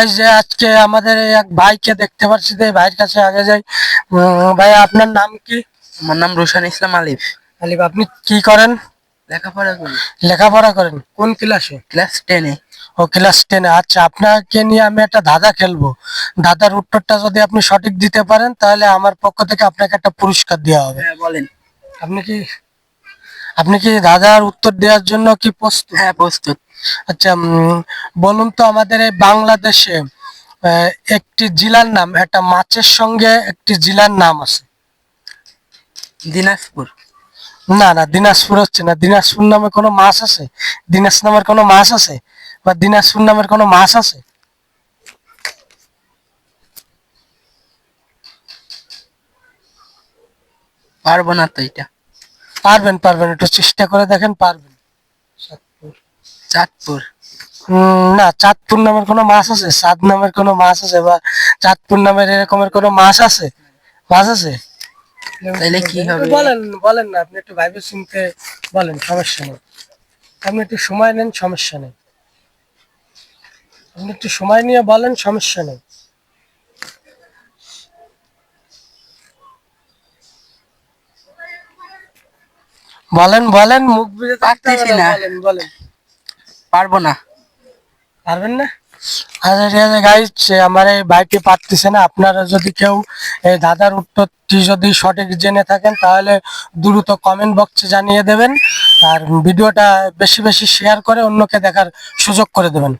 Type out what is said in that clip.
এই যে আজকে আমাদের এক ভাইকে দেখতে পাচ্ছি এই ভাইয়ের কাছে আগে যাই। ভাই আপনার নাম কি? আমার নাম রোশন ইসলাম আলিফ। আলিফ আপনি কি করেন? লেখাপড়া করি। লেখাপড়া করেন। কোন ক্লাসে ক্লাস টেনে ও ক্লাস টেনে আচ্ছা আপনাকে নিয়ে আমি একটা ধাঁধা খেলব। ধাঁধার উত্তরটা যদি আপনি সঠিক দিতে পারেন তাহলে আমার পক্ষ থেকে আপনাকে একটা পুরস্কার দেওয়া হবে। হ্যাঁ বলেন। আপনি কি আপনি কি ধাঁধার উত্তর দেওয়ার জন্য কি প্রস্তুত? হ্যাঁ প্রস্তুত। আচ্ছা বলুন তো আমাদের এই বাংলাদেশে একটি জেলার নাম একটা মাছের সঙ্গে একটি জেলার নাম আছে? দিনাজপুর। না না দিনাজপুর হচ্ছে না। দিনাজপুর নামে কোনো মাছ আছে? দিনাজ নামের কোনো মাছ আছে? বা দিনাজপুর নামের কোনো মাছ আছে? পারব না তো এটা। পারবেন পারবেন। একটু চেষ্টা করে দেখেন পারবেন। চাঁদপুর। না চাঁদপুর নামের কোনো মাছ আছে? চাঁদ নামের কোনো মাছ আছে বা চাঁদপুর নামের এরকমের কোনো মাছ আছে? মাছ আছে? তাইলে কি হবে? বলেন বলেন না আপনি একটু ভাইবে চিনতে বলেন সমস্যা নেই। আপনি একটু সময় নেন সমস্যা নেই। আপনি একটু সময় নিয়ে বলেন সমস্যা নেই। বলেন বলেন মুখ বুঝে থাকতে না। বলেন বলেন। পারব না। পারবেন না? আচ্ছা গাইজ আমার এই বাইকটি পারতেছে না। আপনারা যদি কেউ এই দাদার উত্তরটি যদি সঠিক জেনে থাকেন তাহলে দ্রুত কমেন্ট বক্সে জানিয়ে দেবেন। আর ভিডিওটা বেশি বেশি শেয়ার করে অন্যকে দেখার সুযোগ করে দেবেন।